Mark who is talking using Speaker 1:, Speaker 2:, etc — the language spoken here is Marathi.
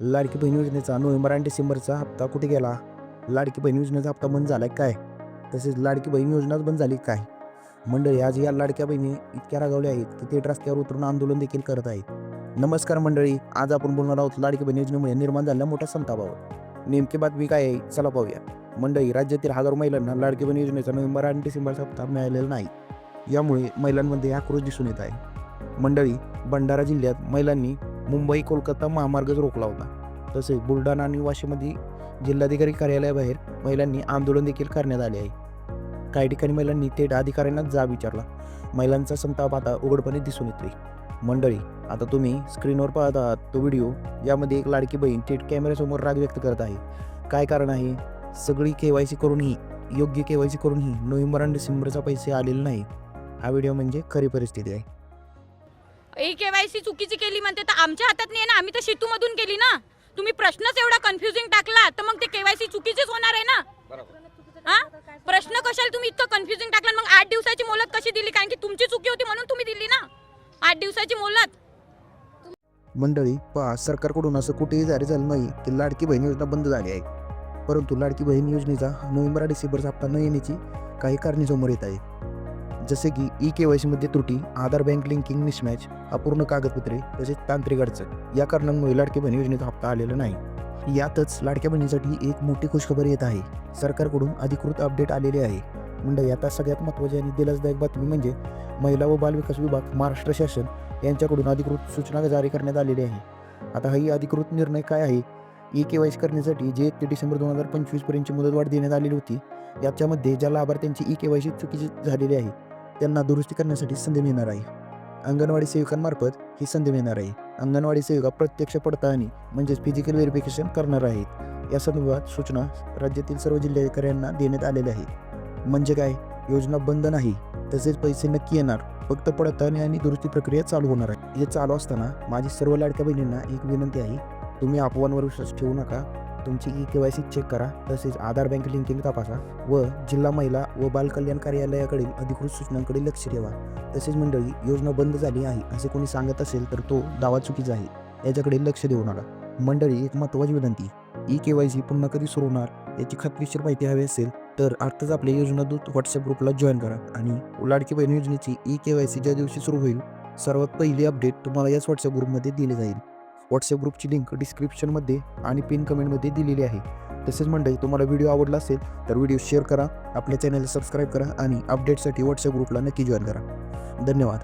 Speaker 1: लाडकी बहीण योजनेचा नोव्हेंबर आणि डिसेंबरचा हप्ता कुठे गेला? लाडकी बहीण योजनेचा हप्ता बंद झालाय काय? तसेच लाडकी बहीण योजनाच बंद झाली काय? मंडळी आज या लाडक्या बहिणी इतक्या रागावल्या आहेत की थेट रस्त्यावर उतरून आंदोलन देखील करत आहेत. नमस्कार मंडळी आज आपण बोलणार आहोत लाडकी बहीण योजनेमुळे निर्माण झालेल्या मोठ्या संतापावर. नेमकी बातमी काय आहे? चला पाहूया. मंडळी राज्यातील हजारो महिलांना लाडकी बहीण योजनेचा नोव्हेंबर आणि डिसेंबरचा हप्ता मिळालेला नाही. यामुळे महिलांमध्ये आक्रोश दिसून येत आहे. मंडळी भंडारा जिल्ह्यात महिलांनी मुंबई कोलकाता महामार्गच रोखला होता. तसेच बुलढाणा आणि वाशीमध्ये जिल्हाधिकारी कार्यालयाबाहेर महिलांनी आंदोलन देखील करण्यात आले आहे. काही ठिकाणी महिलांनी थेट अधिकाऱ्यांना जा विचारला. महिलांचा संताप आता उघडपणे दिसून येतोय. मंडळी आता तुम्ही स्क्रीनवर पाहत आहात तो व्हिडिओ. यामध्ये एक लाडकी बहीण थेट कॅमेऱ्यासमोर राग व्यक्त करत आहे. काय कारण आहे? सगळी के वाय सी करूनही योग्य के वाय सी करूनही नोव्हेंबर आणि डिसेंबरचा पैसे आलेले नाही हा व्हिडिओ म्हणजे खरी परिस्थिती आहे.
Speaker 2: ई केवायसी चुकीची केली म्हणते तर आमच्या हातात नाही आहे ना. आम्ही तर शेतूमधून केली ना. तुम्ही प्रश्नच एवढा कन्फ्युजिंग टाकला तर मग ते केवायसी चुकीचीच होणार आहे ना. हा? प्रश्न कशाला तुम्ही इतकं कन्फ्युजिंग टाकला मग आठ दिवसाची मोलत कशी दिली? कारण की तुमची चुकी होती म्हणून तुम्ही दिली ना. आठ दिवसाची मोलत
Speaker 1: मंडळी पहा सरकारकडून असं कुठेही जारी झालं नाही की लाडकी बहीण योजना बंद झाली आहे. परंतु लाडकी बहीण योजनेचा नोव्हेंबर डिसेंबरचा हप्ता न येण्याची काही कारणे समोर येत आहे जसे की ई के वाय सीमध्ये त्रुटी आधार बँक लिंकिंग मिसमॅच अपूर्ण कागदपत्रे तसेच तांत्रिक अडचण या कारणांमुळे लाडके बहीण योजनेचा हप्ता आलेला नाही. यातच लाडक्या बहिणीसाठी एक मोठी खुशखबर येत आहे. सरकारकडून अधिकृत अपडेट आलेले आहे. मंडळी आता सगळ्यात महत्त्वाची आणि दिलासदायक बातमी म्हणजे महिला व बालविकास विभाग महाराष्ट्र शासन यांच्याकडून अधिकृत सूचना जारी करण्यात आलेली आहे. आता हा ही अधिकृत निर्णय काय आहे? ई के वाय सी करण्यासाठी जे एक ते डिसेंबर दोन हजार पंचवीसपर्यंतची मुदतवाढ देण्यात आलेली होती. याच्यामध्ये ज्या लाभार्थ्यांची ई के वाय सी चुकीची झालेली आहे त्यांना दुरुस्ती करण्यासाठी संधी मिळणार आहे. अंगणवाडी सेविकांमार्फत ही संधी मिळणार आहे. अंगणवाडी सेविका प्रत्यक्ष पडताळणी म्हणजेच फिजिकल व्हेरिफिकेशन करणार आहेत. या संदर्भात सूचना राज्यातील सर्व जिल्हाधिकाऱ्यांना देण्यात आलेल्या आहेत. म्हणजे काय? योजना बंद नाही तसेच पैसे नक्की येणार. फक्त पडताळणी आणि दुरुस्ती प्रक्रिया चालू होणार आहे. हे चालू असताना माझी सर्व लाडक्या बहिणींना एक विनंती आहे. तुम्ही अफवांवर विश्वास ठेवू नका. तुमची E K Y C check करा तसेच आधार बँक लिंकिंग तपासा व जिल्हा महिला व बाल कल्याण कार्यालयाकडील अधिकृत सूचनांकडे लक्ष ठेवा. तसेच मंडळी योजना बंद झाली आहे असे कोणी सांगत असेल तर तो दावा चुकीचा आहे. याच्याकडे लक्ष देऊ नका. मंडळी एक महत्त्वाची विनंती ई के वाय सी पुन्हा कधी सुरू होणार याची खात्रीशीर माहिती हवी असेल तर आत्ताच आपल्या योजना दूत व्हॉट्सअप ग्रुपला जॉईन करा आणि लाडकी बहीण योजनेची ई के वाय सी ज्या दिवशी सुरू होईल सर्वात पहिली अपडेट तुम्हाला याच व्हॉट्सअप ग्रुपमध्ये दिली जाईल. व्हॉट्सअप ग्रुपची लिंक डिस्क्रिप्शनमध्ये आणि पिन कमेंटमध्ये दिलेली आहे. तसेच मंडळी तुम्हाला व्हिडिओ आवडला असेल तर व्हिडिओ शेअर करा आपल्या चॅनलला सबस्क्राईब करा आणि अपडेटसाठी व्हॉट्सअप ग्रुपला नक्की जॉईन करा. धन्यवाद.